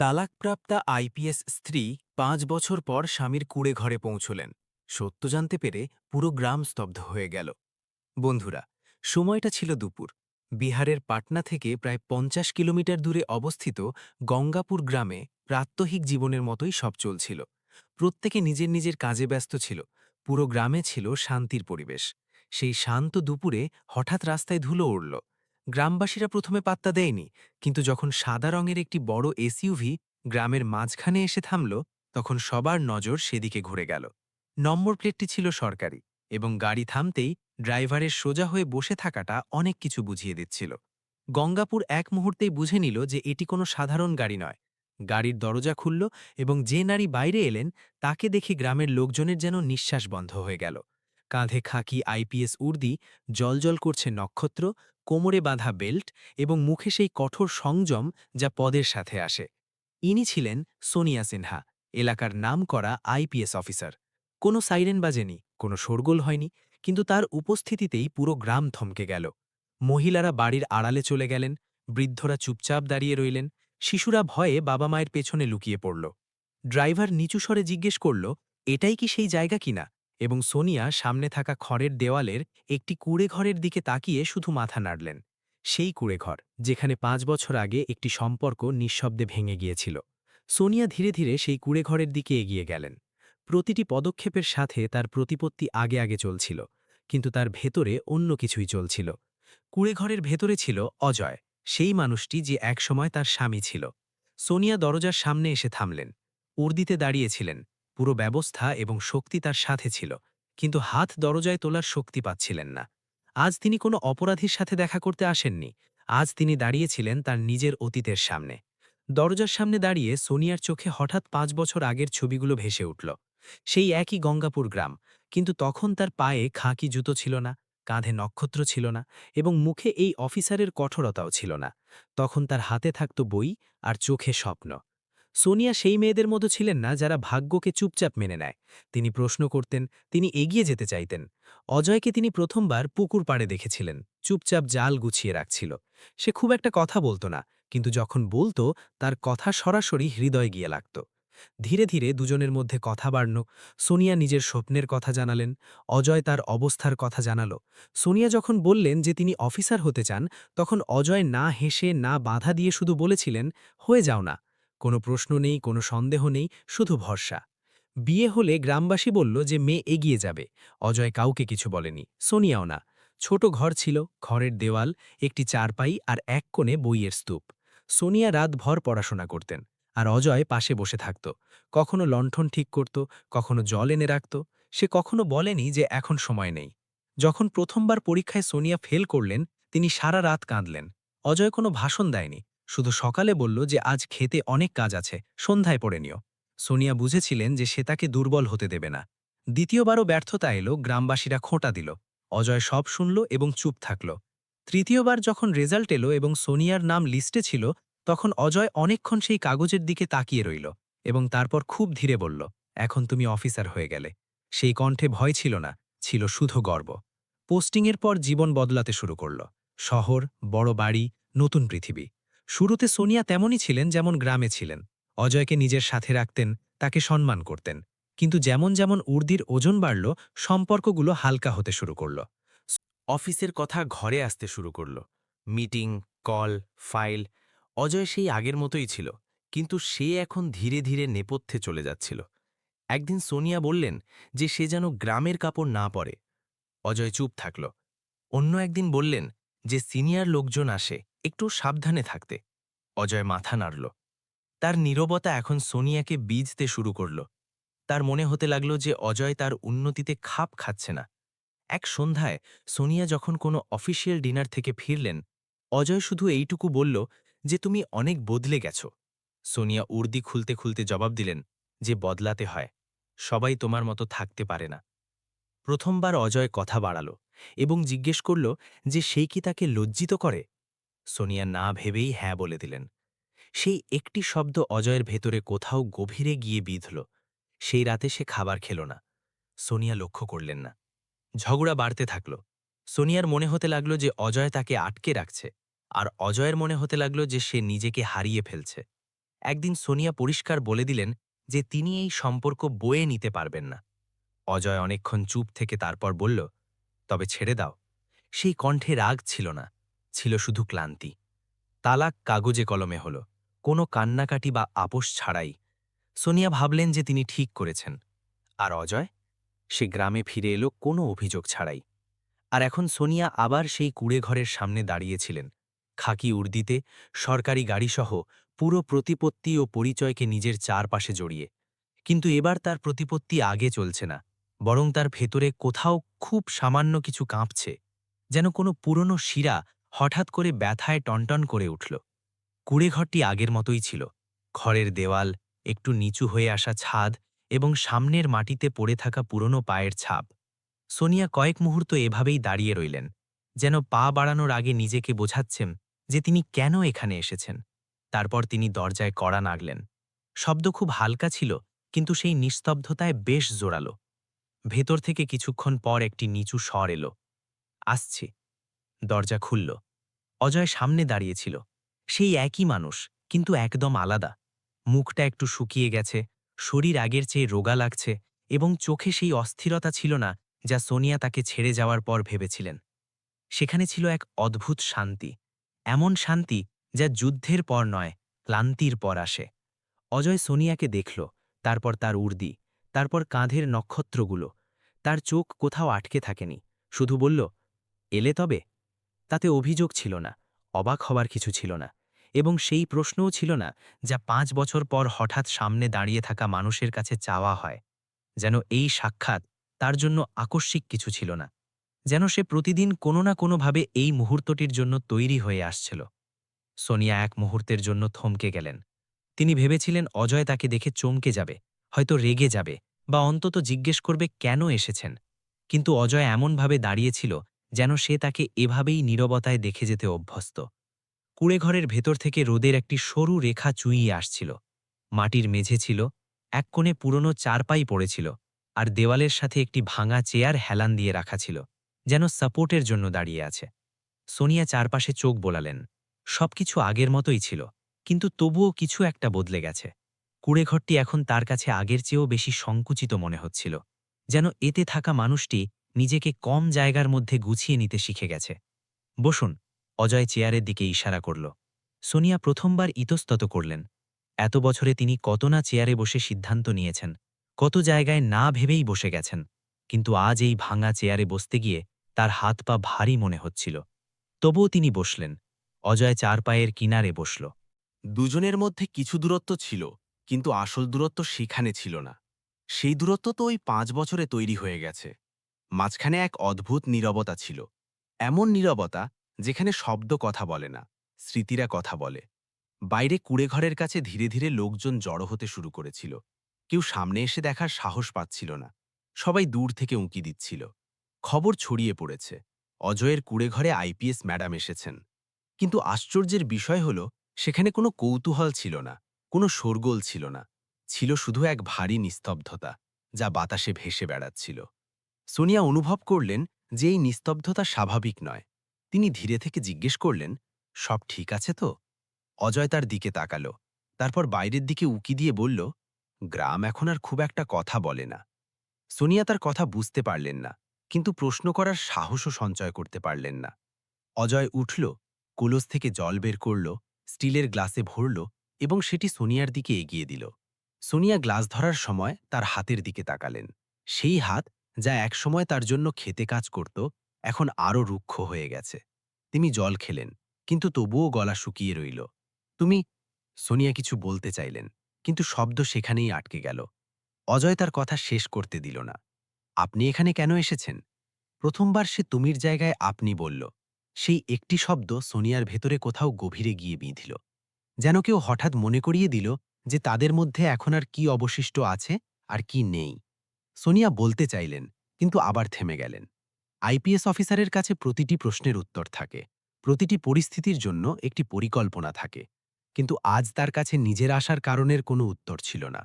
তালাকপ্রাপ্তা IPS স্ত্রী পাঁচ বছর পর স্বামীর কুড়ে ঘরে পৌঁছলেন। সত্য জানতে পেরে পুরো গ্রাম স্তব্ধ হয়ে গেল। বন্ধুরা, সময়টা ছিল দুপুর। বিহারের পাটনা থেকে প্রায় পঞ্চাশ কিলোমিটার দূরে অবস্থিত গঙ্গাপুর গ্রামে প্রাত্যহিক জীবনের মতোই সব চলছিল। প্রত্যেকে নিজের নিজের কাজে ব্যস্ত ছিল। পুরো গ্রামে ছিল শান্তির পরিবেশ। সেই শান্ত দুপুরে হঠাৎ রাস্তায় ধুলো উড়ল। গ্রামবাসীরা প্রথমে পাত্তা দেয়নি, কিন্তু যখন সাদা রঙের একটি বড় এসইউভি গ্রামের মাঝখানে এসে থামল, তখন সবার নজর সেদিকে ঘুরে গেল। নম্বর প্লেটটি ছিল সরকারি এবং গাড়ি থামতেই ড্রাইভারের সোজা হয়ে বসে থাকাটা অনেক কিছু বুঝিয়ে দিচ্ছিল। গঙ্গাপুর এক মুহূর্তেই বুঝে নিল যে এটি কোনো সাধারণ গাড়ি নয়। গাড়ির দরজা খুলল এবং যে নারী বাইরে এলেন, তাকে দেখে গ্রামের লোকজনের যেন নিঃশ্বাস বন্ধ হয়ে গেল। কাঁধে খাকি আইপিএস উর্দি, জলজল করছে নক্ষত্র কোমরে বাঁধা বেল্ট এবং মুখে সেই কঠোর সংযম যা পদের সাথে আসে। ইনি ছিলেন সোনিয়া সিনহা, এলাকার নাম করা আইপিএস অফিসার। কোনো সাইরেন বাজেনি, কোনো শোরগোল হয়নি, কিন্তু তার উপস্থিতিতেই পুরো গ্রাম থমকে গেল। মহিলারা বাড়ির আড়ালে চলে গেলেন, বৃদ্ধরা চুপচাপ দাঁড়িয়ে রইলেন, শিশুরা ভয়ে বাবা মায়ের পেছনে লুকিয়ে পড়ল। ড্রাইভার নিচু স্বরে জিজ্ঞেস করল, এটাই কি সেই জায়গা কিনা? এবং সোনিয়া সামনে থাকা খড়ের দেওয়ালের একটি কুড়ে ঘরের দিকে তাকিয়ে শুধু মাথা নাড়লেন। সেই কুড়ে ঘর যেখানে পাঁচ বছর আগে একটি সম্পর্ক নিঃশব্দে ভেঙে গিয়েছিল। সোনিয়া ধীরে ধীরে সেই কুড়ে ঘরের দিকে এগিয়ে গেলেন। প্রতিটি পদক্ষেপের সাথে তার প্রতিপত্তি আগে আগে চলছিল, কিন্তু তার ভেতরে অন্য কিছুই চলছিল। কুড়েঘরের ভেতরে ছিল অজয়, সেই মানুষটি যে একসময় তার স্বামী ছিল। সোনিয়া দরজার সামনে এসে থামলেন। উর্দিতে দাঁড়িয়েছিলেন। পুরো ব্যবস্থা এবং শক্তি তার সাথে ছিল, কিন্তু হাত দরজায় তোলার শক্তি পাচ্ছিলেন না। আজ তিনি কোনো অপরাধীর সাথে দেখা করতে আসেননি। আজ তিনি দাঁড়িয়েছিলেন তার নিজের অতীতের সামনে। দরজার সামনে দাঁড়িয়ে সোনিয়ার চোখে হঠাৎ পাঁচ বছর আগের ছবিগুলো ভেসে উঠল। সেই একই গঙ্গাপুর গ্রাম, কিন্তু তখন তার পায়ে খাঁকি জুতো ছিল না, কাঁধে নক্ষত্র ছিল না এবং মুখে এই অফিসারের কঠোরতাও ছিল না। তখন তার হাতে থাকত বই আর চোখে স্বপ্ন। সোনিয়া সেই মেয়েদের মতো ছিলেন না যারা ভাগ্যকে চুপচাপ মেনে নেয়। তিনি প্রশ্ন করতেন, তিনি এগিয়ে যেতে চাইতেন। অজয়কে তিনি প্রথমবার পুকুর পাড়ে দেখেছিলেন। চুপচাপ জাল গুছিয়ে রাখছিল। সে খুব একটা কথা বলতো না, কিন্তু যখন বলতো, তার কথা সরাসরি হৃদয় গিয়ে লাগত। ধীরে ধীরে দুজনের মধ্যে কথা বাড়ল। সোনিয়া নিজের স্বপ্নের কথা জানালেন, অজয় তার অবস্থার কথা জানালো। সোনিয়া যখন বললেন যে তিনি অফিসার হতে চান, তখন অজয় না হেসে, না বাধা দিয়ে শুধু বলেছিলেন, হয়ে যাও না। কোনো প্রশ্ন নেই, কোনো সন্দেহ নেই, শুধু ভরসা। বিয়ে হলে গ্রামবাসী বলল যে মেয়ে এগিয়ে যাবে। অজয় কাউকে কিছু বলেনি, সোনিয়াও না। ছোট ঘর ছিল, ঘরের দেওয়াল, একটি চারপাই আর এক কোণে বইয়ের স্তূপ। সোনিয়া রাতভর পড়াশোনা করতেন আর অজয় পাশে বসে থাকত। কখনো লণ্ঠন ঠিক করত, কখনো জল এনে রাখত। সে কখনো বলেনি যে এখন সময় নেই। যখন প্রথমবার পরীক্ষায় সোনিয়া ফেল করলেন, তিনি সারা রাত কাঁদলেন। অজয় কোনো ভাষণ দেয়নি। শুধু সকালে বলল যে, আজ খেতে অনেক কাজ আছে, সন্ধ্যায় পড়ে নিও। সোনিয়া বুঝেছিলেন যে, সে তাকে দুর্বল হতে দেবে না। দ্বিতীয়বারও ব্যর্থতা এলো, গ্রামবাসীরা খোঁটা দিল। অজয় সব শুনল এবং চুপ থাকল। তৃতীয়বার যখন রেজাল্ট এলো এবং সোনিয়ার নাম লিস্টে ছিল, তখন অজয় অনেকক্ষণ সেই কাগজের দিকে তাকিয়ে রইল এবং তারপর খুব ধীরে বলল, এখন তুমি অফিসার হয়ে গেলে। সেই কণ্ঠে ভয় ছিল না, ছিল শুধু গর্ব। পোস্টিংয়ের পর জীবন বদলাতে শুরু করল। শহর, বড় বাড়ি, নতুন পৃথিবী। শুরুতে সোনিয়া তেমনই ছিলেন যেমন গ্রামে ছিলেন। অজয়কে নিজের সাথে রাখতেন, তাকে সম্মান করতেন। কিন্তু যেমন যেমন উর্দির ওজন বাড়ল, সম্পর্কগুলো হালকা হতে শুরু করল। অফিসের কথা ঘরে আসতে শুরু করল। মিটিং, কল, ফাইল, অজয় সেই আগের মতোই ছিল। কিন্তু সে এখন ধীরে ধীরে নেপথ্যে চলে যাচ্ছিল। একদিন সোনিয়া বললেন যে সে যেন গ্রামের কাপড় না পরে। অজয় চুপ থাকল। অন্য একদিন বললেন যে সিনিয়র লোকজন আসে। একটু সাবধানে থাকতে। অজয় মাথা নাড়ল। তার নীরবতা এখন সোনিয়াকে বীজতে শুরু করল। তার মনে হতে লাগল যে অজয় তার উন্নতিতে খাপ খাচ্ছে না। এক সন্ধ্যায় সোনিয়া যখন কোনো অফিসিয়াল ডিনার থেকে ফিরলেন, অজয় শুধু এইটুকু বলল যে, তুমি অনেক বদলে গেছ। সোনিয়া উর্দি খুলতে খুলতে জবাব দিলেন যে, বদলাতে হয়। সবাই তোমার মতো থাকতে পারে না। প্রথমবার অজয় কথা বাড়াল এবং জিজ্ঞেস করল যে সেই কি তাকে লজ্জিত করে? সোনিয়া না ভেবেই হ্যাঁ বলে দিলেন। সেই একটি শব্দ অজয়ের ভেতরে কোথাও গভীরে গিয়ে বিঁধল। সেই রাতে সে খাবার খেল না। সোনিয়া লক্ষ্য করলেন না। ঝগড়া বাড়তে থাকল। সোনিয়ার মনে হতে লাগল যে অজয় তাকে আটকে রাখছে আর অজয়ের মনে হতে লাগল যে সে নিজেকে হারিয়ে ফেলছে। একদিন সোনিয়া পরিষ্কার বলে দিলেন যে তিনি এই সম্পর্ক বয়ে নিতে পারবেন না। অজয় অনেকক্ষণ চুপ থেকে তারপর বলল, তবে ছেড়ে দাও। সেই কণ্ঠে রাগ ছিল না। ছিল শুধু ক্লান্তি। তালাক কাগজে কলমে হল, কোনো কান্নাকাটি বা আপোষ ছাড়াই। সোনিয়া ভাবলেন যে তিনি ঠিক করেছেন। আর অজয়? সে গ্রামে ফিরে এলো কোনো অভিযোগ ছাড়াই। আর এখন সোনিয়া আবার সেই কুড়ে ঘরের সামনে দাঁড়িয়েছিলেন। খাকি উর্দিতে, সরকারি গাড়িসহ পুরো প্রতিপত্তি ও পরিচয়কে নিজের চারপাশে জড়িয়ে। কিন্তু এবার তার প্রতিপত্তি আগে চলছে না, বরং তার ভেতরে কোথাও খুব সামান্য কিছু কাঁপছে, যেন কোনো পুরনো শিরা হঠাৎ করে ব্যথায় টনটন করে উঠল। কুড়েঘরটি আগের মতোই ছিল। ঘরের দেওয়াল একটু নিচু হয়ে আসা ছাদ এবং সামনের মাটিতে পড়ে থাকা পুরনো পায়ের ছাপ। সোনিয়া কয়েক মুহূর্ত এভাবেই দাঁড়িয়ে রইলেন, যেন পা বাড়ানোর আগে নিজেকে বোঝাচ্ছেন যে তিনি কেন এখানে এসেছেন। তারপর তিনি দরজায় কড়া নাগলেন শব্দ খুব হালকা ছিল, কিন্তু সেই নিস্তব্ধতায় বেশ জোরালো। ভেতর থেকে কিছুক্ষণ পর একটি নিচু স্বর এলো। আসছি। দরজা খুলল। অজয় সামনে দাঁড়িয়েছিল। সেই একই মানুষ, কিন্তু একদম আলাদা। মুখটা একটু শুকিয়ে গেছে, শরীর আগের চেয়ে রোগা লাগছে এবং চোখে সেই অস্থিরতা ছিল না যা সোনিয়া তাকে ছেড়ে যাওয়ার পর ভেবেছিলেন। সেখানে ছিল এক অদ্ভুত শান্তি, এমন শান্তি যা যুদ্ধের পর নয়, ক্লান্তির পর আসে। অজয় সোনিয়াকে দেখল, তারপর তার উর্দি, তারপর কাঁধের নক্ষত্রগুলো। তার চোখ কোথাও আটকে থাকেনি, শুধু বলল, এলে তবে? তাতে অভিযোগ ছিল না, অবাক হবার কিছু ছিল না এবং সেই প্রশ্নও ছিল না যা পাঁচ বছর পর হঠাৎ সামনে দাঁড়িয়ে থাকা মানুষের কাছে চাওয়া হয়, যেন এই সাক্ষাৎ তার জন্য আকস্মিক কিছু ছিল না, যেন সে প্রতিদিন কোনো না কোনোভাবে এই মুহূর্তটির জন্য তৈরি হয়ে আসছিল। সোনিয়া এক মুহূর্তের জন্য থমকে গেলেন। তিনি ভেবেছিলেন অজয় তাকে দেখে চমকে যাবে, হয়তো রেগে যাবে বা অন্তত জিজ্ঞেস করবে কেন এসেছেন, কিন্তু অজয় এমনভাবে দাঁড়িয়েছিল যেন সে তাকে এভাবেই নীরবতায় দেখে যেতে অভ্যস্ত। কুড়েঘরের ভেতর থেকে রোদের একটি সরু রেখা চুইয়ে আসছিল। মাটির মেঝে ছিল, এক কোণে পুরনো চারপাই পড়েছিল, আর দেওয়ালের সাথে একটি ভাঙা চেয়ার হেলান দিয়ে রাখা ছিল, যেন সাপোর্টের জন্য দাঁড়িয়ে আছে। সোনিয়া চারপাশে চোখ বোলালেন। সবকিছু আগের মতোই ছিল, কিন্তু তবুও কিছু একটা বদলে গেছে। কুড়েঘরটি এখন তার কাছে আগের চেয়েও বেশি সংকুচিত মনে হচ্ছিল, যেন এতে থাকা মানুষটি নিজেকে কম জায়গার মধ্যে গুছিয়ে নিতে শিখে গেছে। বসুন, অজয় চেয়ারের দিকে ইশারা করল। সোনিয়া প্রথমবার ইতস্তত করলেন। এত বছরে তিনি কত না চেয়ারে বসে সিদ্ধান্ত নিয়েছেন, কত জায়গায় না ভেবেই বসে গেছেন, কিন্তু আজ এই ভাঙা চেয়ারে বসতে গিয়ে তার হাত পা ভারী মনে হচ্ছিল। তবুও তিনি বসলেন, অজয় চার পায়ের কিনারে বসল। দুজনের মধ্যে কিছু দূরত্ব ছিল, কিন্তু আসল দূরত্ব সেখানে ছিল না। সেই দূরত্ব তো ওই পাঁচ বছরে তৈরি হয়ে গেছে। মাঝখানে এক অদ্ভুত নীরবতা ছিল। এমন নীরবতা যেখানে শব্দ কথা বলে না, স্মৃতিরা কথা বলে। বাইরে কুড়েঘরের কাছে ধীরে ধীরে লোকজন জড়ো হতে শুরু করেছিল। কেউ সামনে এসে দেখার সাহস পাচ্ছিল না। সবাই দূর থেকে উঁকি দিচ্ছিল। খবর ছড়িয়ে পড়েছে। অজয়ের কুড়েঘরে আইপিএস ম্যাডাম এসেছেন। কিন্তু আশ্চর্যের বিষয় হল, সেখানে কোনো কৌতূহল ছিল না, কোনো শোরগোল ছিল না। ছিল শুধু এক ভারী নিস্তব্ধতা, যা বাতাসে ভেসে বেড়াচ্ছিল। সোনিয়া অনুভব করলেন যে এই নিস্তব্ধতা স্বাভাবিক নয়। তিনি ধীরে থেকে জিজ্ঞেস করলেন, সব ঠিক আছে তো? অজয় তার দিকে তাকালো, তারপর বাইরের দিকে উকি দিয়ে বলল, গ্রাম এখন আর খুব একটা কথা বলে না। সোনিয়া তার কথা বুঝতে পারলেন না, কিন্তু প্রশ্ন করার সাহসও সঞ্চয় করতে পারলেন না। অজয় উঠল, কলস থেকে জল বের করল, স্টিলের গ্লাসে ভরল এবং সেটি সোনিয়ার দিকে এগিয়ে দিল। সোনিয়া গ্লাস ধরার সময় তার হাতের দিকে তাকালেন। সেই হাত যা একসময় তার জন্য খেতে কাজ করত, এখন আরও রুক্ষ হয়ে গেছে। তিনি জল খেলেন, কিন্তু তবুও গলা শুকিয়ে রইল। তুমি, সোনিয়া কিছু বলতে চাইলেন, কিন্তু শব্দ সেখানেই আটকে গেল। অজয় তার কথা শেষ করতে দিল না। আপনি এখানে কেন এসেছেন? প্রথমবার সে তুমির জায়গায় আপনি বলল। সেই একটি শব্দ সোনিয়ার ভেতরে কোথাও গভীরে গিয়ে বিঁধিল। যেন কেউ হঠাৎ মনে করিয়ে দিল যে তাদের মধ্যে এখন আর কি অবশিষ্ট আছে আর কি নেই। সোনিয়া বলতে চাইলেন, কিন্তু আবার থেমে গেলেন। আইপিএস অফিসারের কাছে প্রতিটি প্রশ্নের উত্তর থাকে, প্রতিটি পরিস্থিতির জন্য একটি পরিকল্পনা থাকে, কিন্তু আজ তার কাছে নিজের আসার কারণের কোনো উত্তর ছিল না।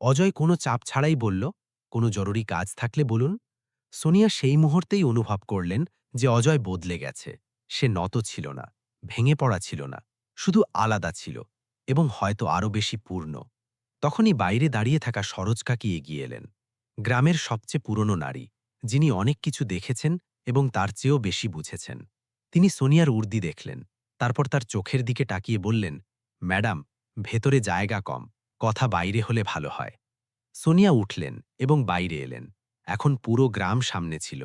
অজয় কোনো চাপ ছাড়াই বলল, কোনো জরুরি কাজ থাকলে বলুন। সোনিয়া সেই মুহূর্তেই অনুভব করলেন যে অজয় বদলে গেছে। সে নত ছিল না, ভেঙে পড়া ছিল না, শুধু আলাদা ছিল এবং হয়তো আরও বেশি পূর্ণ। তখনই বাইরে দাঁড়িয়ে থাকা সরোজ কাকি এগিয়ে এলেন। গ্রামের সবচেয়ে পুরনো নারী, যিনি অনেক কিছু দেখেছেন এবং তার চেয়েও বেশি বুঝেছেন। তিনি সোনিয়ার উর্দি দেখলেন, তারপর তার চোখের দিকে তাকিয়ে বললেন, ম্যাডাম, ভেতরে জায়গা কম, কথা বাইরে হলে ভালো হয়। সোনিয়া উঠলেন এবং বাইরে এলেন। এখন পুরো গ্রাম সামনে ছিল,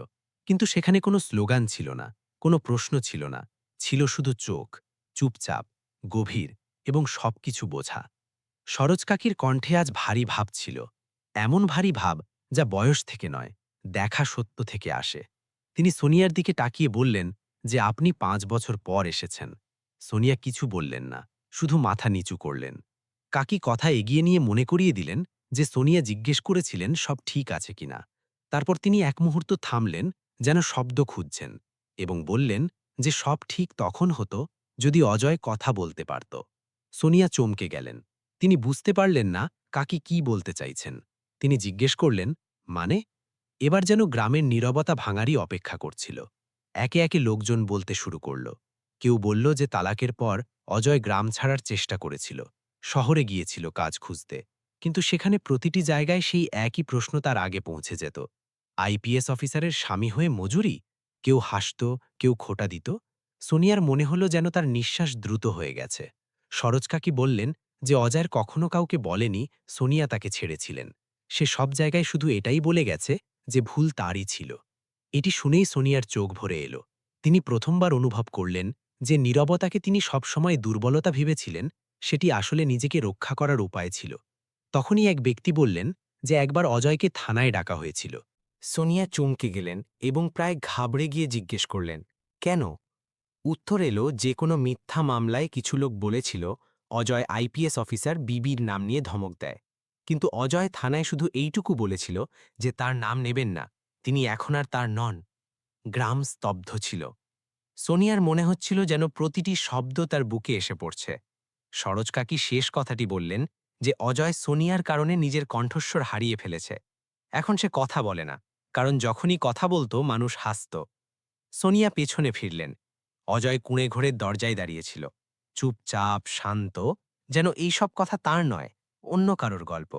কিন্তু সেখানে কোনো স্লোগান ছিল না, কোনো প্রশ্ন ছিল না, ছিল শুধু চোখ, চুপচাপ, গভীর এবং সবকিছু বোঝা। সরোজ কাকির কণ্ঠে আজ ভারী ভাব ছিল, এমন ভারী ভাব যা বয়স থেকে নয়, দেখা সত্য থেকে আসে। তিনি সোনিয়ার দিকে তাকিয়ে বললেন যে, আপনি পাঁচ বছর পর এসেছেন। সোনিয়া কিছু বললেন না, শুধু মাথা নিচু করলেন। কাকি কথা এগিয়ে নিয়ে মনে করিয়ে দিলেন যে, সোনিয়া জিজ্ঞেস করেছিলেন, সব ঠিক আছে কিনা তারপর তিনি এক মুহূর্ত থামলেন, যেন শব্দ খুঁজছেন এবং বললেন যে, সব ঠিক তখন হতো যদি অজয় কথা বলতে পারত। সোনিয়া চমকে গেলেন। তিনি বুঝতে পারলেন না কাকি কি বলতে চাইছেন। তিনি জিজ্ঞেস করলেন মানে এবার যেন গ্রামের নীরবতা ভাঙারই অপেক্ষা করছিল। একে একে লোকজন বলতে শুরু করল। কেউ বলল যে তালাকের পর অজয় গ্রাম ছাড়ার চেষ্টা করেছিল। শহরে গিয়েছিল কাজ খুঁজতে। কিন্তু সেখানে প্রতিটি জায়গায় সেই একই প্রশ্ন তার আগে পৌঁছে যেত। আইপিএস অফিসারের স্বামী হয়ে মজুরি? কেউ হাসত, কেউ খোটা দিত। সোনিয়ার মনে হলো যেন তার নিঃশ্বাস দ্রুত হয়ে গেছে। সরোজ কাকি বললেন যে অজয়ের কখনো কাউকে বলেনি, সোনিয়া তাকে ছেড়েছিলেন। সে সব জায়গায় শুধু এটাই বলে গেছে যে ভুল তারই ছিল। এটি শুনেই সোনিয়ার চোখ ভরে এলো। তিনি প্রথমবার অনুভব করলেন যে নীরবতাকে তিনি সবসময় দুর্বলতা ভেবেছিলেন, সেটি আসলে নিজেকে রক্ষা করার উপায় ছিল। তখনই এক ব্যক্তি বললেন যে একবার অজয়কে থানায় ডাকা হয়েছিল। সোনিয়া চমকে গেলেন এবং প্রায় ঘাবড়ে গিয়ে জিজ্ঞেস করলেন, কেন? উত্তর এলো যে কোনো মিথ্যা মামলায় কিছু লোক বলেছিল, অজয় আইপিএস অফিসার বিবির নাম নিয়ে ধমক দেয়। কিন্তু অজয় থানায় শুধু এইটুকু বলেছিল যে তার নাম নেবেন না, তিনি এখন আর তার নন। গ্রাম স্তব্ধ ছিল। সোনিয়ার মনে হচ্ছিল যেন প্রতিটি শব্দ তার বুকে এসে পড়ছে। সরোজ কাকি শেষ কথাটি বললেন যে অজয় সোনিয়ার কারণে নিজের কণ্ঠস্বর হারিয়ে ফেলেছে। এখন সে কথা বলে না, কারণ যখনই কথা বলতো মানুষ হাসত। সোনিয়া পেছনে ফিরলেন। অজয় কুঁড়ে ঘোরের দরজায় দাঁড়িয়েছিল। চুপচাপ, শান্ত, যেন এইসব কথা তার নয় অন্য কারোর গল্প।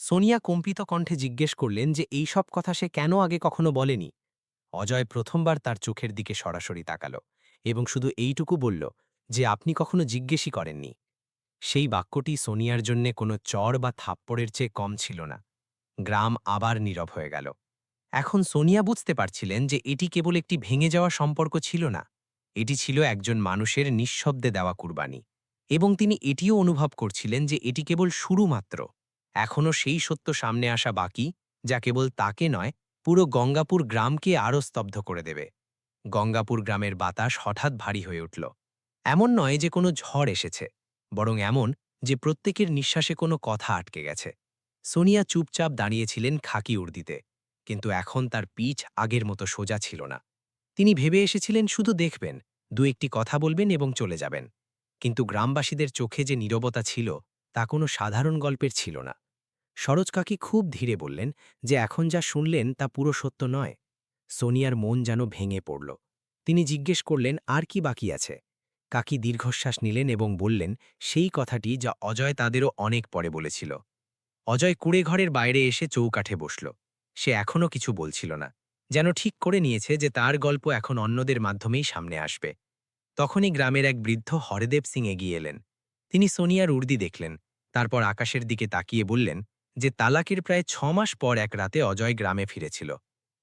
সোনিয়া কম্পিত কণ্ঠে জিজ্ঞেস করলেন যে, এই সব কথা সে কেন আগে কখনো বলেনি? অজয় প্রথমবার তার চোখের দিকে সরাসরি তাকাল এবং শুধু এইটুকু বলল যে, আপনি কখনো জিজ্ঞেসই করেননি। সেই বাক্যটি সোনিয়ার জন্যে কোনো চড় বা থাপ্পড়ের চেয়ে কম ছিল না। গ্রাম আবার নীরব হয়ে গেল। এখন সোনিয়া বুঝতে পারছিলেন যে, এটি কেবল একটি ভেঙে যাওয়া সম্পর্ক ছিল না। এটি ছিল একজন মানুষের নিঃশব্দে দেওয়া কুরবানি। এবং তিনি এটিও অনুভব করছিলেন যে এটি কেবল শুরু মাত্র এখনও সেই সত্য সামনে আসা বাকি, যা কেবল তাকে নয়, পুরো গঙ্গাপুর গ্রামকে আরও স্তব্ধ করে দেবে। গঙ্গাপুর গ্রামের বাতাস হঠাৎ ভারী হয়ে উঠল। এমন নয় যে কোনো ঝড় এসেছে, বরং এমন যে প্রত্যেকের নিঃশ্বাসে কোনো কথা আটকে গেছে। সোনিয়া চুপচাপ দাঁড়িয়েছিলেন খাকি উর্দিতে, কিন্তু এখন তার পিঠ আগের মতো সোজা ছিল না। তিনি ভেবে এসেছিলেন, শুধু দেখবেন, দু একটি কথা বলবেন এবং চলে যাবেন। কিন্তু গ্রামবাসীদের চোখে যে নীরবতা ছিল, তা কোনো সাধারণ গল্পের ছিল না। সরোজ কাকি খুব ধীরে বললেন যে, এখন যা শুনলেন, তা পুরো সত্য নয়। সোনিয়ার মন যেন ভেঙে পড়ল। তিনি জিজ্ঞেস করলেন, আর কি বাকি আছে? কাকি দীর্ঘশ্বাস নিলেন এবং বললেন, সেই কথাটি যা অজয় তাদেরও অনেক পরে বলেছিল। অজয় কুড়ে ঘরের বাইরে এসে চৌকাঠে বসল। সে এখনও কিছু বলছিল না। যেন ঠিক করে নিয়েছে যে, তার গল্প এখন অন্যদের মাধ্যমেই সামনে আসবে। তখনই গ্রামের এক বৃদ্ধ হরদেব সিং এগিয়ে এলেন। তিনি সোনিয়ার উর্দি দেখলেন, তারপর আকাশের দিকে তাকিয়ে বললেন যে, তালাকের প্রায় ছ মাস পর এক রাতে অজয় গ্রামে ফিরেছিল।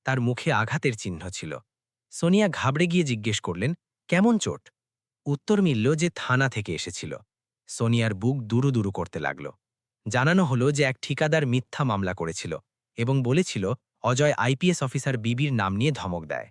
তার মুখে আঘাতের চিহ্ন ছিল। সোনিয়া ঘাবড়ে গিয়ে জিজ্ঞেস করলেন, কেমন চোট? উত্তর মিলল যে, থানা থেকে এসেছিল। সোনিয়ার বুক দুরু দুরু করতে লাগল। জানানো হলো যে, এক ঠিকাদার মিথ্যা মামলা করেছিল এবং বলেছিল, অজয় আইপিএস অফিসার বিবির নাম নিয়ে ধমক দেয়।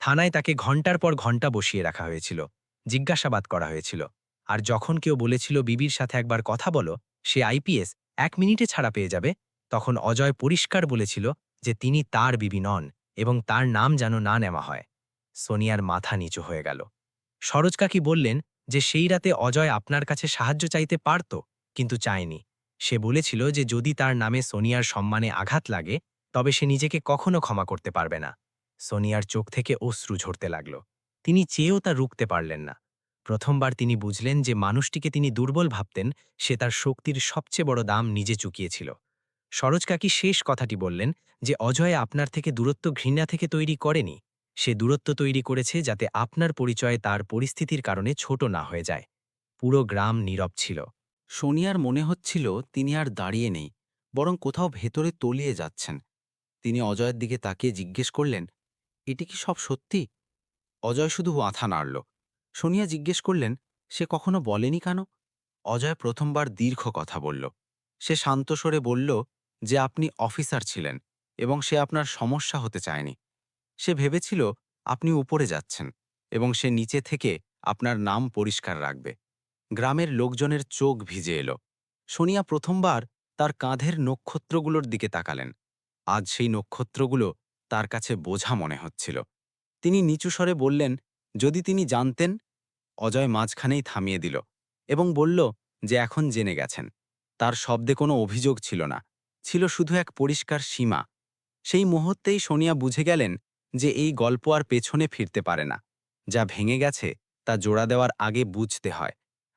থানায় তাকে ঘণ্টার পর ঘণ্টা বসিয়ে রাখা হয়েছিল। জিজ্ঞাসাবাদ করা হয়েছিল। আর যখন কেউ বলেছিল বিবির সাথে একবার কথা বলো, সে আইপিএস এক মিনিটে ছাড়া পেয়ে যাবে, তখন অজয় পরিষ্কার বলেছিল যে তিনি তার বিবি নন এবং তার নাম যেন না নেওয়া হয়। সোনিয়ার মাথা নিচু হয়ে গেল। সরোজ কাকি বললেন যে সেই রাতে অজয় আপনার কাছে সাহায্য চাইতে পারত, কিন্তু চায়নি। সে বলেছিল যে যদি তার নামে সোনিয়ার সম্মানে আঘাত লাগে, তবে সে নিজেকে কখনো ক্ষমা করতে পারবে না। সোনিয়ার চোখ থেকে অশ্রু ঝরতে লাগল। তিনি চেয়েও তা রুখতে পারলেন না। প্রথমবার তিনি বুঝলেন যে মানুষটিকে তিনি দুর্বল ভাবতেন, সে তার শক্তির সবচেয়ে বড় দাম নিজে চুকিয়েছিল। সরোজ কাকি শেষ কথাটি বললেন যে, অজয় আপনার থেকে দূরত্ব ঘৃণা থেকে তৈরি করেনি। সে দূরত্ব তৈরি করেছে যাতে আপনার পরিচয় তার পরিস্থিতির কারণে ছোট না হয়ে যায়। পুরো গ্রাম নীরব ছিল। সোনিয়ার মনে হচ্ছিল তিনি আর দাঁড়িয়ে নেই, বরং কোথাও ভেতরে তলিয়ে যাচ্ছেন। তিনি অজয়ের দিকে তাকিয়ে জিজ্ঞেস করলেন, এটি কি সব সত্যি? অজয় শুধু মাথা নাড়ল। সোনিয়া জিজ্ঞেস করলেন, সে কখনো বলেনি কেন? অজয় প্রথমবার দীর্ঘ কথা বলল। সে শান্ত স্বরে বলল যে, আপনি অফিসার ছিলেন এবং সে আপনার সমস্যা হতে চায়নি। সে ভেবেছিল আপনি উপরে যাচ্ছেন এবং সে নিচে থেকে আপনার নাম পরিষ্কার রাখবে। গ্রামের লোকজনের চোখ ভিজে এলো। সোনিয়া প্রথমবার তার কাঁধের নক্ষত্রগুলোর দিকে তাকালেন। আজ সেই নক্ষত্রগুলো তার কাছে বোঝা মনে হচ্ছিল। তিনি নিচু স্বরে বললেন, যদি তিনি জানতেন? অজয় মাঝখানেই থামিয়ে দিল এবং বলল যে এখন জেনে গেছেন। তার শব্দে কোনো অভিযোগ ছিল না, ছিল শুধু এক পরিষ্কার সীমা। সেই মুহূর্তেই সোনিয়া বুঝে গেলেন যে এই গল্প আর পেছনে ফিরতে পারে না। যা ভেঙে গেছে, তা জোড়া দেওয়ার আগে বুঝতে হয়।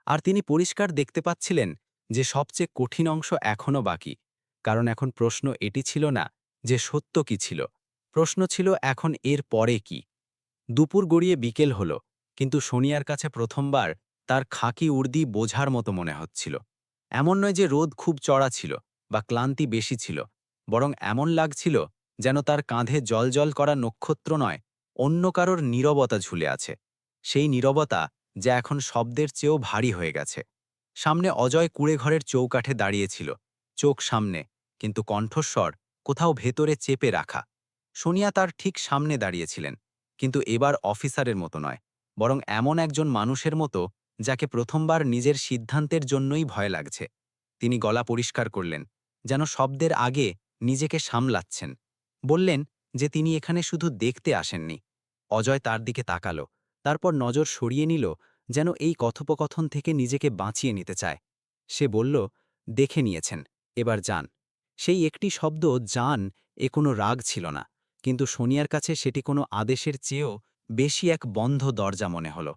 আর তিনি পরিষ্কার দেখতে পাচ্ছিলেন যে সবচেয়ে কঠিন অংশ এখনও বাকি। কারণ এখন প্রশ্ন এটি ছিল না যে সত্য কি ছিল। প্রশ্ন ছিল এখন এর পরে কি। দুপুর গড়িয়ে বিকেল হল, কিন্তু সোনিয়ার কাছে প্রথমবার তার খাকি উর্দি বোঝার মতো মনে হচ্ছিল। এমন নয় যে রোদ খুব চড়া ছিল বা ক্লান্তি বেশি ছিল, বরং এমন লাগছিল যেন তার কাঁধে জলজল করা নক্ষত্র নয়, অন্য কারোর নীরবতা ঝুলে আছে। সেই নীরবতা যা এখন শব্দের চেয়েও ভারী হয়ে গেছে। সামনে অজয় কুড়েঘরের চৌকাঠে দাঁড়িয়েছিল, চোখ সামনে, কিন্তু কণ্ঠস্বর কোথাও ভেতরে চেপে রাখা। সোনিয়া তার ঠিক সামনে দাঁড়িয়েছিলেন কিন্তু এবার অফিসারের মতো নয়, বরং এমন একজন মানুষের মতো যাকে প্রথমবার নিজের সিদ্ধান্তের জন্যই ভয় লাগছে। তিনি গলা পরিষ্কার করলেন, যেন শব্দের আগে নিজেকে সামলাচ্ছেন। বললেন যে তিনি এখানে শুধু দেখতে আসেননি। অজয় তার দিকে তাকালো, তারপর নজর সরিয়ে নিল যেন এই কথোপকথন থেকে নিজেকে বাঁচিয়ে নিতে চায়। সে বলল, দেখে নিয়েছেন, এবার যান। সেই একটি শব্দ যান এ কোনো রাগ ছিল না। কিন্তু সোনিয়ার কাছে সেটি কোনো আদেশের চেয়েও বেশি এক বন্ধ দরজা মনে হল।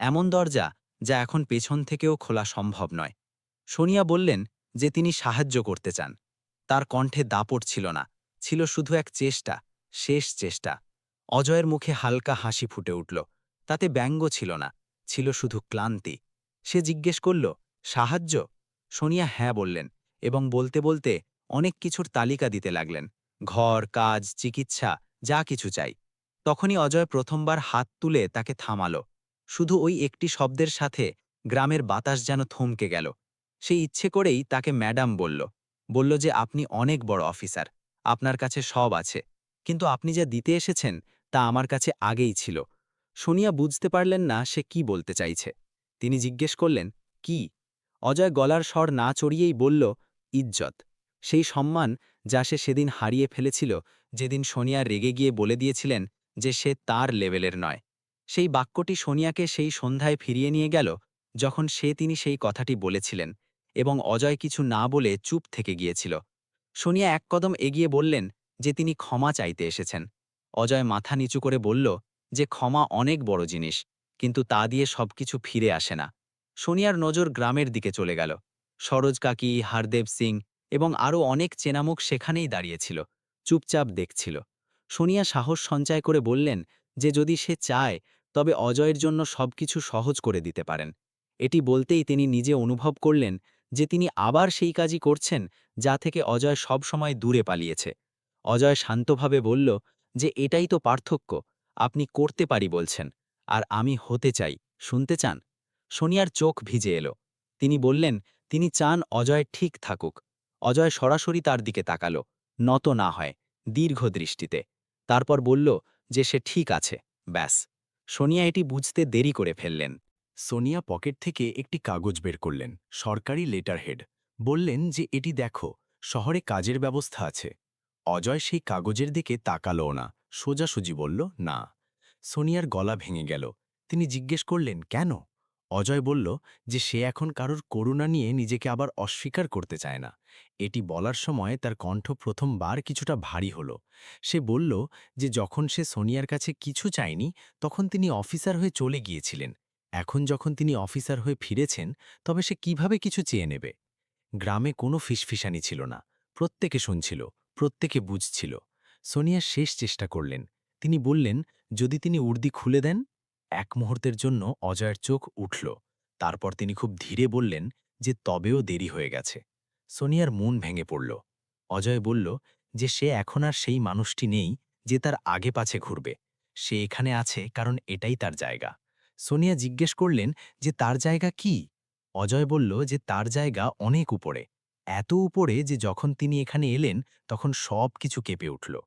এমন দরজা যা এখন পেছন থেকেও খোলা সম্ভব নয়। সোনিয়া বললেন যে তিনি সাহায্য করতে চান। তার কণ্ঠে দাপট ছিল না, ছিল শুধু এক চেষ্টা, শেষ চেষ্টা। অজয়ের মুখে হালকা হাসি ফুটে উঠল। তাতে ব্যঙ্গ ছিল না, ছিল শুধু ক্লান্তি। সে জিজ্ঞেস করল, সাহায্য? সোনিয়া হ্যাঁ বললেন এবং বলতে বলতে অনেক কিছুর তালিকা দিতে লাগলেন। ঘর, কাজ, চিকিৎসা, যা কিছু চাই। তখনই অজয় প্রথমবার হাত তুলে তাকে থামাল। শুধু ওই একটি শব্দের সাথে গ্রামের বাতাস যেন থমকে গেল। সে ইচ্ছে করেই তাকে ম্যাডাম বলল। বলল যে, আপনি অনেক বড় অফিসার। আপনার কাছে সব আছে। কিন্তু আপনি যা দিতে এসেছেন, তা আমার কাছে আগেই ছিল সোনিয়া বুঝতে পারলেন না সে কি বলতে চাইছে। তিনি জিজ্ঞেস করলেন, কি? অজয় গলার স্বর না চড়িয়েই বলল, ইজ্জত। সেই সম্মান যা সে সেদিন হারিয়ে ফেলেছিল, যেদিন সোনিয়া রেগে গিয়ে বলে দিয়েছিলেন যে সে তার লেভেলের নয়। সেই বাক্যটি সোনিয়াকে সেই সন্ধ্যায় ফিরিয়ে নিয়ে গেল, যখন সে তিনি সেই কথাটি বলেছিলেন এবং অজয় কিছু না বলে চুপ থেকে গিয়েছিল। সোনিয়া এক কদম এগিয়ে বললেন যে তিনি ক্ষমা চাইতে এসেছেন। অজয় মাথা নিচু করে বলল যে ক্ষমা অনেক বড় জিনিস, কিন্তু তা দিয়ে সবকিছু ফিরে আসে না। সোনিয়ার নজর গ্রামের দিকে চলে গেল। সরোজ কাকি, হারদেব সিং এবং আরও অনেক চেনামুখ সেখানেই দাঁড়িয়েছিল, চুপচাপ দেখছিল। সোনিয়া সাহস সঞ্চয় করে বললেন যে যদি সে চায়, তবে অজয়ের জন্য সবকিছু সহজ করে দিতে পারেন। এটি বলতেই তিনি নিজে অনুভব করলেন যে তিনি আবার সেই কাজই করছেন যা থেকে অজয় সব সময় দূরে পালিয়েছে। অজয় শান্তভাবে বলল যে এটাই তো পার্থক্য, আপনি করতে পারি বলছেন, আর আমি হতে চাই, শুনতে চান? সোনিয়ার চোখ ভিজে এলো। তিনি বললেন, তিনি চান অজয় ঠিক থাকুক। অজয় সরাসরি তার দিকে তাকালো, নত না হয়, দীর্ঘ দৃষ্টিতে। তারপর বলল যে সে ঠিক আছে, ব্যাস। সোনিয়া এটি বুঝতে দেরি করে ফেললেন। সোনিয়া পকেট থেকে একটি কাগজ বের করলেন, সরকারি লেটার হেড। বললেন যে, এটি দেখো, শহরে কাজের ব্যবস্থা আছে। অজয় সেই কাগজের দিকে তাকালও না, সোজাসুজি বলল, না। সোনিয়ার গলা ভেঙে গেল। তিনি জিজ্ঞেস করলেন, কেন? অজয় বলল যে সে এখন কারোর করুণা নিয়ে নিজেকে আবার অস্বীকার করতে চায় না। এটি বলার সময় তার কণ্ঠ প্রথমবার কিছুটা ভারী হল। সে বলল যে যখন সে সোনিয়ার কাছে কিছু চায়নি, তখন তিনি অফিসার হয়ে চলে গিয়েছিলেন। এখন যখন তিনি অফিসার হয়ে ফিরেছেন, তবে সে কীভাবে কিছু চেয়ে নেবে? গ্রামে কোনো ফিসফিসানি ছিল না। প্রত্যেকে শুনছিল, প্রত্যেকে বুঝছিল। সোনিয়া শেষ চেষ্টা করলেন। তিনি বললেন, যদি তিনি উর্দি খুলে দেন এক মুহূর্তের জন্য অজয়ের চোখ উঠল। তারপর তিনি খুব ধীরে বললেন যে, তবেও দেরি হয়ে গেছে। সোনিয়ার মন ভেঙে পড়ল। অজয় বলল যে, সে এখন আর সেই মানুষটি নেই যে তার আগে পাছে ঘুরবে। সে এখানে আছে কারণ এটাই তার জায়গা। সোনিয়া জিজ্ঞেস করলেন যে, তার জায়গা কি? অজয় বলল যে, তার জায়গা অনেক উপরে। এত উপরে যে, যখন তিনি এখানে এলেন তখন সব কিছু কেঁপে উঠল।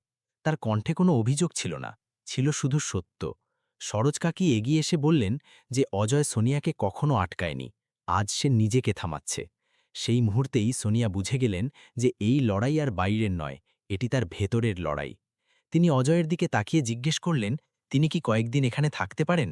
তার কণ্ঠে কোনো অভিযোগ ছিল না। ছিল শুধু সত্য। সরোজ কাকি এগিয়ে এসে বললেন যে অজয় সোনিয়াকে কখনো আটকায়নি, আজ সে নিজেকে থামাচ্ছে। সেই মুহূর্তেই সোনিয়া বুঝে গেলেন যে এই লড়াই আর বাইরের নয়, এটি তার ভেতরের লড়াই। তিনি অজয়ের দিকে তাকিয়ে জিজ্ঞেস করলেন, তিনি কি কয়েকদিন এখানে থাকতে পারেন?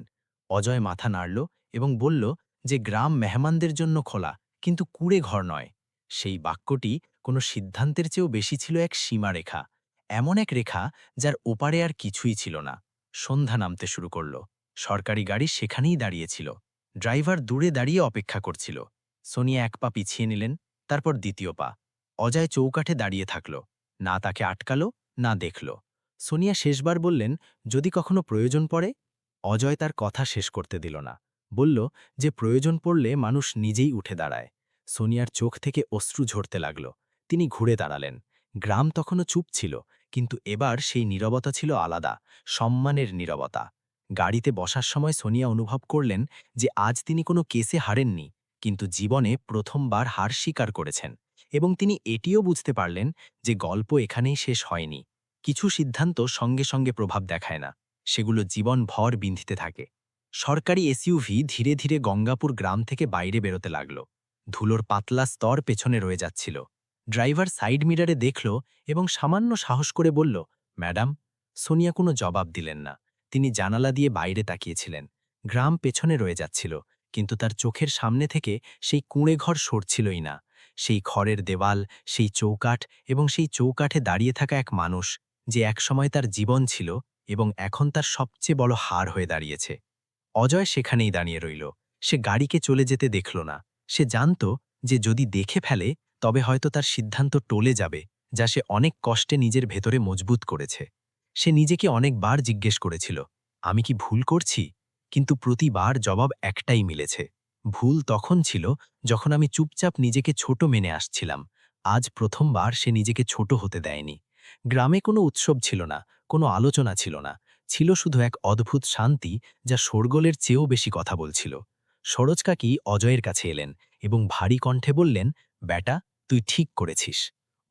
অজয় মাথা নাড়ল এবং বলল যে গ্রাম মেহমানদের জন্য খোলা, কিন্তু কুড়ে ঘর নয়। সেই বাক্যটি কোনো সিদ্ধান্তের চেয়েও বেশি ছিল এক সীমারেখা, এমন এক রেখা যার ওপারে আর কিছুই ছিল না। সন্ধ্যা নামতে শুরু করল। সরকারি গাড়ি সেখানেই দাঁড়িয়েছিল। ড্রাইভার দূরে দাঁড়িয়ে অপেক্ষা করছিল। সোনিয়া এক পা পিছিয়ে নিলেন, তারপর দ্বিতীয় পা। অজয় চৌকাঠে দাঁড়িয়ে থাকল। না তাকে আটকালো, না দেখল। সোনিয়া শেষবার বললেন, যদি কখনো প্রয়োজন পড়ে? অজয় তার কথা শেষ করতে দিল না। বলল যে প্রয়োজন পড়লে মানুষ নিজেই উঠে দাঁড়ায়। সোনিয়ার চোখ থেকে অশ্রু ঝরতে লাগল। তিনি ঘুরে দাঁড়ালেন। গ্রাম তখনও চুপ ছিল। কিন্তু এবার সেই নীরবতা ছিল আলাদা, সম্মানের নীরবতা। গাড়িতে বসার সময় সোনিয়া অনুভব করলেন যে আজ তিনি কোনো কেসে হারেননি, কিন্তু জীবনে প্রথমবার হার স্বীকার করেছেন এবং তিনি এটিও বুঝতে পারলেন যে গল্প এখানেই শেষ হয়নি। কিছু সিদ্ধান্ত সঙ্গে সঙ্গে প্রভাব দেখায় না, সেগুলো জীবন ভর বিন্ধিতে থাকে। সরকারি এসইউভি ধীরে ধীরে গঙ্গাপুর গ্রাম থেকে বাইরে বেরোতে লাগল। ধুলোর পাতলা স্তর পেছনে রয়ে যাচ্ছিল। ড্রাইভার সাইড মিরারে দেখল এবং সামান্য সাহস করে বলল, ম্যাডাম, সোনিয়া কোনো জবাব দিলেন না। তিনি জানালা দিয়ে বাইরে তাকিয়েছিলেন। গ্রাম পেছনে রয়ে যাচ্ছিল, কিন্তু তার চোখের সামনে থেকে সেই কুঁড়ে ঘর সরছিলই না। সেই খড়ের দেওয়াল, সেই চৌকাঠ এবং সেই চৌকাঠে দাঁড়িয়ে থাকা এক মানুষ যে একসময় তার জীবন ছিল এবং এখন তার সবচেয়ে বড় হার হয়ে দাঁড়িয়েছে। অজয় সেখানেই দাঁড়িয়ে রইল। সে গাড়িকে চলে যেতে দেখল না। সে জানত যে যদি দেখে ফেলে তবে হয়তো তার সিদ্ধান্ত টলে যাবে, যা সে অনেক কষ্টে নিজের ভেতরে মজবুত করেছে। সে নিজেকে অনেকবার জিজ্ঞেস করেছিল, আমি কি ভুল করছি? কিন্তু প্রতিবার জবাব একটাই মিলেছে, ভুল তখন ছিল যখন আমি চুপচাপ নিজেকে ছোট মেনে আসছিলাম। আজ প্রথমবার সে নিজেকে ছোট হতে দেয়নি। গ্রামে কোনো উৎসব ছিল না, কোনো আলোচনা ছিল না, ছিল শুধু এক অদ্ভুত শান্তি যা শোরগোলের চেয়েও বেশি কথা বলছিল। সরোজ কাকি অজয়ের কাছে এলেন এবং ভারী কণ্ঠে বললেন ব্যাটা তুই ঠিক করেছিস।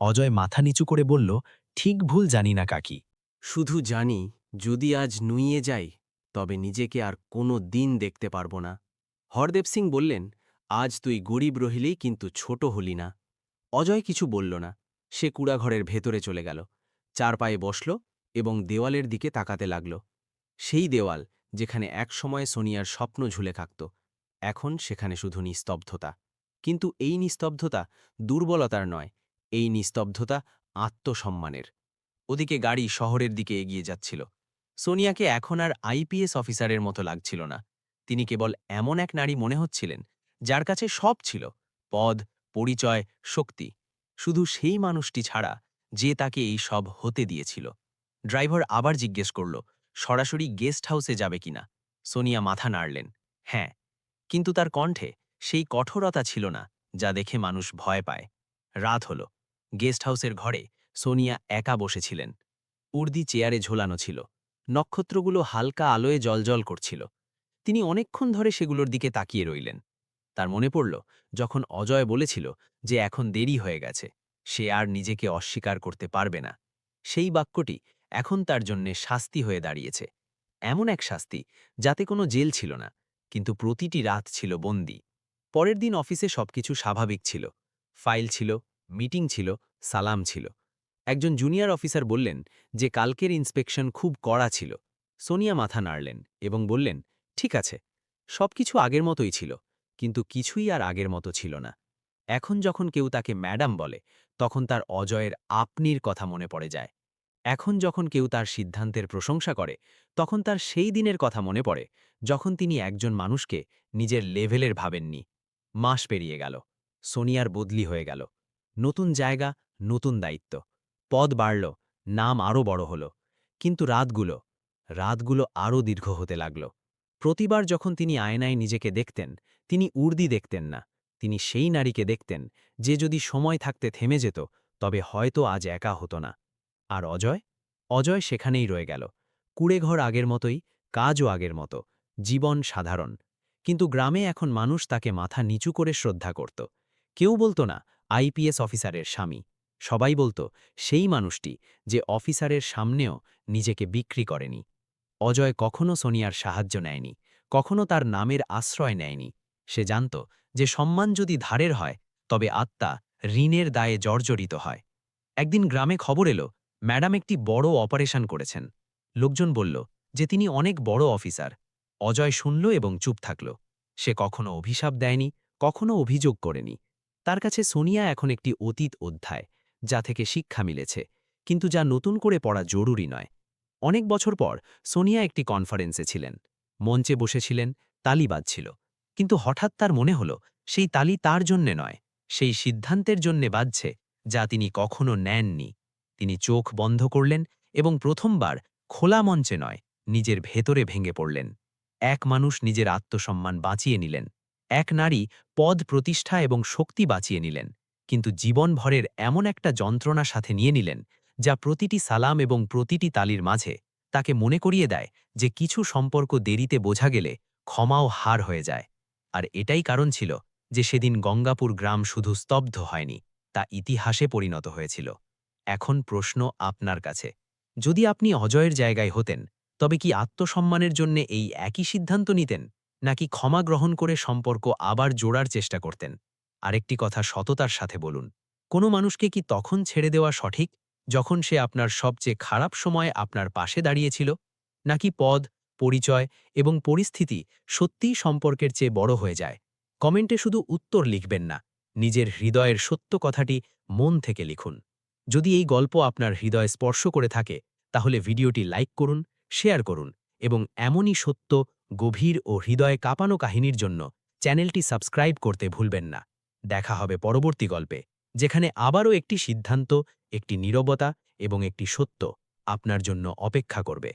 অজয় মাথা নিচু করে বলল, ঠিক ভুল জানি না, কাকি। শুধু জানি, যদি আজ নুইয়ে যাই, তবে নিজেকে আর কোনো দিন দেখতে পারব না। হরদেব সিং বললেন, আজ তুই গরিব রহিলেই কিন্তু ছোট হলি না। অজয় কিছু বলল না। সে কুড়াঘরের ভেতরে চলে গেল। চার পায়ে বসল এবং দেওয়ালের দিকে তাকাতে লাগল। সেই দেওয়াল যেখানে একসময় সোনিয়ার স্বপ্ন ঝুলে থাকত, এখন সেখানে শুধু নিস্তব্ধতা। কিন্তু এই নিস্তব্ধতা দুর্বলতার নয়, এই নিস্তব্ধতা আত্মসম্মানের। ওদিকে গাড়ি শহরের দিকে এগিয়ে যাচ্ছিল। সোনিয়াকে এখন আর আইপিএস অফিসারের মতো লাগছিল না। তিনি কেবল এমন এক নারী মনে হচ্ছিলেন, যার কাছে সব ছিল, পদ, পরিচয়, শক্তি। শুধু সেই মানুষটি ছাড়া যে তাকে এই সব হতে দিয়েছিল। ড্রাইভার আবার জিজ্ঞেস করল, সরাসরি গেস্ট হাউসে যাবে কিনা? সোনিয়া মাথা নাড়লেন হ্যাঁ। কিন্তু তার কণ্ঠে সেই কঠোরতা ছিল না, যা দেখে মানুষ ভয় পায়। রাত হল। গেস্ট হাউসের ঘরে সোনিয়া একা বসেছিলেন। উর্দি চেয়ারে ঝোলানো ছিল। নক্ষত্রগুলো হালকা আলোয় জলজল করছিল। তিনি অনেকক্ষণ ধরে সেগুলোর দিকে তাকিয়ে রইলেন। তার মনে পড়ল, যখন অজয় বলেছিল যে এখন দেরি হয়ে গেছে, সে আর নিজেকে অস্বীকার করতে পারবে না। সেই বাক্যটি এখন তার জন্যে শাস্তি হয়ে দাঁড়িয়েছে। এমন এক শাস্তি, যাতে কোনো জেল ছিল না, কিন্তু প্রতিটি রাত ছিল বন্দি। পরের দিন অফিসে সবকিছু স্বাভাবিক ছিল। ফাইল ছিল, মিটিং ছিল, সালাম ছিল। একজন জুনিয়র অফিসার বললেন যে কালকের ইন্সপেকশন খুব কড়া ছিল। সোনিয়া মাথা নাড়লেন এবং বললেন, ঠিক আছে, সবকিছু আগের মতোই ছিল, কিন্তু কিছুই আর আগের মতো ছিল না। এখন যখন কেউ তাকে ম্যাডাম বলে, তখন তার অজয়ের আপনির কথা মনে পড়ে যায়। এখন যখন কেউ তার সিদ্ধান্তের প্রশংসা করে, তখন তার সেই দিনের কথা মনে পড়ে, যখন তিনি একজন মানুষকে নিজের লেভেলের ভাবেননি। মাস পেরিয়ে গেল, সোনিয়ার বদলি হয়ে গেল। নতুন জায়গা, নতুন দায়িত্ব। পদ বাড়ল, নাম আরও বড় হল। কিন্তু রাতগুলো রাতগুলো আরও দীর্ঘ হতে লাগল। প্রতিবার যখন তিনি আয়নায় নিজেকে দেখতেন, তিনি উর্দি দেখতেন না। তিনি সেই নারীকে দেখতেন, যে যদি সময় থাকতে থেমে যেত, তবে হয়তো আজ একা হতো না। আর অজয়? অজয় সেখানেই রয়ে গেল। কুড়েঘর আগের মতোই, কাজও আগের মতো। জীবন সাধারণ। কিন্তু গ্রামে এখন মানুষ তাকে মাথা নিচু করে শ্রদ্ধা করত। কেউ বলতো না, আইপিএস অফিসারের স্বামী। সবাই বলতো, সেই মানুষটি যে অফিসারের সামনেও নিজেকে বিক্রি করেনি। অজয় কখনো সোনিয়ার সাহায্য নেয়নি, কখনো তার নামের আশ্রয় নেয়নি। সে জানত যে সম্মান যদি ধারের হয়, তবে আত্মা ঋণের দায়ে জর্জরিত হয়। একদিন গ্রামে খবর এলো, ম্যাডাম একটি বড় অপারেশন করেছেন। লোকজন বলল যে তিনি অনেক বড় অফিসার। অজয় শুনল এবং চুপ থাকল। সে কখনো অভিশাপ দেয়নি, কখনো অভিযোগ করেনি। তার কাছে সোনিয়া এখন একটি অতীত অধ্যায়, যা থেকে শিক্ষা মিলেছে, কিন্তু যা নতুন করে পড়া জরুরি নয়। অনেক বছর পর সোনিয়া একটি কনফারেন্সে ছিলেন। মঞ্চে বসেছিলেন, তালি বাজছিল। কিন্তু হঠাৎ তার মনে হল, সেই তালি তার জন্যে নয়, সেই সিদ্ধান্তের জন্যে বাজছে, যা তিনি কখনো নেননি। তিনি চোখ বন্ধ করলেন এবং প্রথমবার খোলা মঞ্চে নয়, নিজের ভেতরে ভেঙে পড়লেন। এক মানুষ নিজের আত্মসম্মান বাঁচিয়ে নিলেন। এক নারী পদ প্রতিষ্ঠা এবং শক্তি বাঁচিয়ে নিলেন। কিন্তু জীবনভরের এমন একটা যন্ত্রণা সাথে নিয়ে নিলেন, যা প্রতিটি সালাম এবং প্রতিটি তালির মাঝে তাকে মনে করিয়ে দেয় যে কিছু সম্পর্ক দেরিতে বোঝা গেলে ক্ষমাও হার হয়ে যায়। আর এটাই কারণ ছিল যে সেদিন গঙ্গাপুর গ্রাম শুধু স্তব্ধ হয়নি, তা ইতিহাসে পরিণত হয়েছিল। এখন প্রশ্ন আপনার কাছে। যদি আপনি অজয়ের জায়গায় হতেন তবে কি আত্মসম্মানের জন্যে এই একই সিদ্ধান্ত নিতেন, নাকি ক্ষমা গ্রহণ করে সম্পর্ক আবার জোড়ার চেষ্টা করতেন? আরেকটি কথা সততার সাথে বলুন, কোনো মানুষকে কি তখন ছেড়ে দেওয়া সঠিক, যখন সে আপনার সবচেয়ে খারাপ সময়ে আপনার পাশে দাঁড়িয়েছিল? নাকি পদ, পরিচয় এবং পরিস্থিতি সত্যিই সম্পর্কের চেয়ে বড় হয়ে যায়? কমেন্টে শুধু উত্তর লিখবেন না, নিজের হৃদয়ের সত্য কথাটি মন থেকে লিখুন। যদি এই গল্প আপনার হৃদয় স্পর্শ করে থাকে, তাহলে ভিডিওটি লাইক করুন শেয়ার করুন এবং এমনই সত্য, গভীর ও হৃদয়ে কাঁপানো কাহিনীর জন্য চ্যানেলটি সাবস্ক্রাইব করতে ভুলবেন না। দেখা হবে পরবর্তী গল্পে, যেখানে আবারও একটি সিদ্ধান্ত, একটি নীরবতা এবং একটি সত্য আপনার জন্য অপেক্ষা করবে।